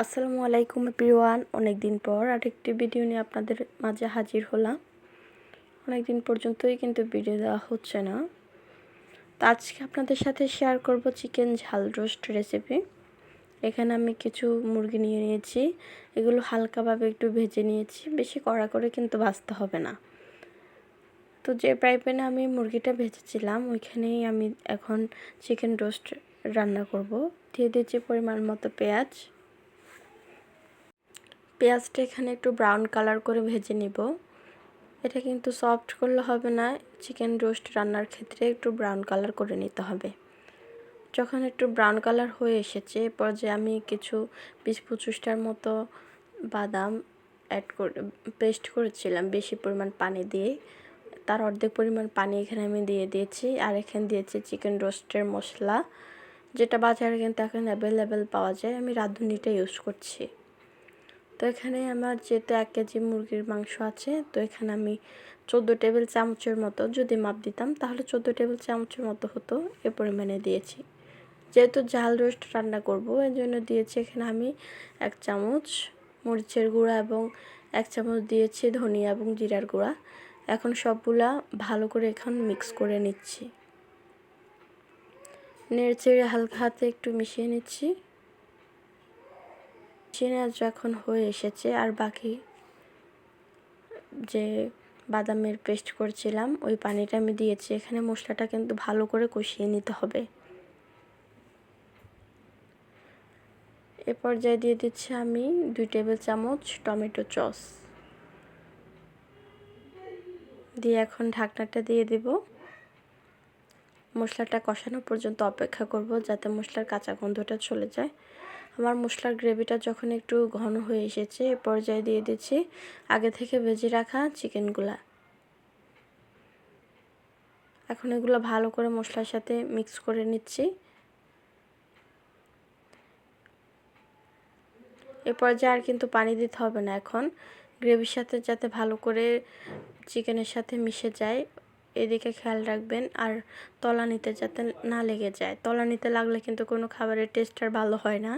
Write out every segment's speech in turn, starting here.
আসসালামু আলাইকুম প্রিয়ান অনেক দিন পর আরেকটি ভিডিও নিয়ে আপনাদের মাঝে হাজির হলাম। অনেক দিন পর্যন্তই কিন্তু ভিডিও দেওয়া হচ্ছে না। তো আজকে আপনাদের সাথে শেয়ার করব চিকেন ঝাল রোস্ট রেসিপি এখানে আমি কিছু মুরগি নিয়ে নিয়েছি। এগুলো হালকাভাবে একটু ভেজে নিয়েছি। বেশি কড়া করে কিন্তু ভাজতে হবে না। তো যে ফ্রাই প্যানে আমি মুরগিটা ভেজেছিলাম, ওইখানেই আমি এখন চিকেন রোস্ট রান্না করব। দিয়ে দিয়েছি পরিমাণ মতো পেঁয়াজ। পেঁয়াজটা এখানে একটু ব্রাউন কালার করে ভেজে নিব। এটা কিন্তু সফট করলে হবে না চিকেন রোস্ট রান্নার ক্ষেত্রে একটু ব্রাউন কালার করে নিতে হবে। যখন একটু ব্রাউন কালার হয়ে এসেছে এরপর যে আমি কিছু বিশ পঁচিশটার মতো বাদাম অ্যাড করে পেস্ট করেছিলাম বেশি পরিমাণ পানি দিয়ে। তার অর্ধেক পরিমাণ পানি এখানে আমি দিয়ে দিয়েছি আর এখানে দিয়েছি চিকেন রোস্টের মশলা। যেটা বাজারে কিন্তু এখন অ্যাভেলেবেল পাওয়া যায়, আমি রাঁধুনিটা ইউজ করছি। তো এখানে আমার যেহেতু এক কেজি মুরগির মাংস আছে, তো এখানে আমি চোদ্দ টেবিল চামচের মতো যদি মাপ দিতাম, তাহলে চোদ্দ টেবিল চামচের মতো হতো এ পরিমাণে দিয়েছি। যেহেতু ঝাল রোস্ট রান্না করব এর জন্য দিয়েছি এখানে আমি এক চামচ মরিচের গুঁড়া এবং এক চামচ দিয়েছি ধনিয়া এবং জিরার গুঁড়া। এখন সবগুলা ভালো করে এখন মিক্স করে নিচ্ছি। নেড়ে চেড়ে হালকা হাতে একটু মিশিয়ে নিচ্ছি। চিনা এখন হয়ে এসেছে। আর বাকি যে বাদামের পেস্ট করছিলাম, ওই পানিটা আমি দিয়েছি। এখানে মশলাটা কিন্তু ভালো করে কষিয়ে নিতে হবে। এ পর্যায়ে দিয়ে দিচ্ছি আমি দুই টেবিল চামচ টমেটো চস দিয়ে এখন ঢাকনাটা দিয়ে দেব। মশলাটা কষানো পর্যন্ত অপেক্ষা করব যাতে মশলার কাঁচা গন্ধটা চলে যায়। আমার মশলার গ্রেভিটা যখন একটু ঘন হয়ে এসেছে, এ পর্যায়ে দিয়ে দিচ্ছি আগে থেকে ভেজে রাখা চিকেনগুলা। এখন এগুলো ভালো করে মশলার সাথে মিক্স করে নিচ্ছি। এ পর্যায়ে আর কিন্তু পানি দিতে হবে না এখন। গ্রেভির সাথে যাতে ভালো করে চিকেনের সাথে মিশে যায়, এদিকে খেয়াল রাখবেন। আর তলানিতে যাতে না লেগে যায়। তলানিতে লাগলে কিন্তু কোনো খাবারের টেস্ট আর ভালো হয় না।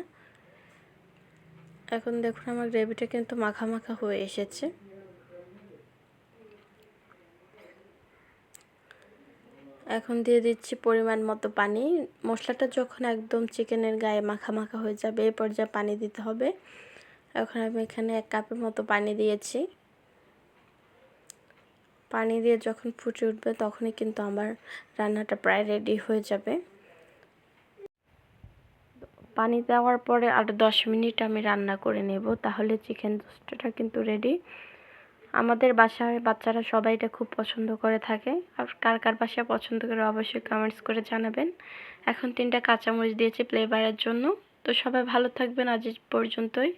এখন দেখুন আমার গ্রেভিটা কিন্তু মাখা মাখা হয়ে এসেছে। এখন দিয়ে দিচ্ছি পরিমাণ মতো পানি। মশলাটা যখন একদম চিকেনের গায়ে মাখা মাখা হয়ে যাবে এই পর্যায়ে পানি দিতে হবে। এখন আমি এখানে এক কাপের মতো পানি দিয়েছি। পানি দিয়ে যখন ফুটে উঠবে তখনই কিন্তু আমার রান্নাটা প্রায় রেডি হয়ে যাবে। পানি দেওয়ার পরে আর দশ মিনিট আমি রান্না করে নেব, তাহলে চিকেন রোস্টটা কিন্তু রেডি আমাদের বাসায় বাচ্চারা সবাই এটা খুব পছন্দ করে থাকে, আর কার কার বাসায় পছন্দ করে অবশ্যই কমেন্টস করে জানাবেন। এখন তিনটা কাঁচামরিচ দিয়েছি ফ্লেভারের জন্য, তো সবাই ভালো থাকবেন আজ পর্যন্তই।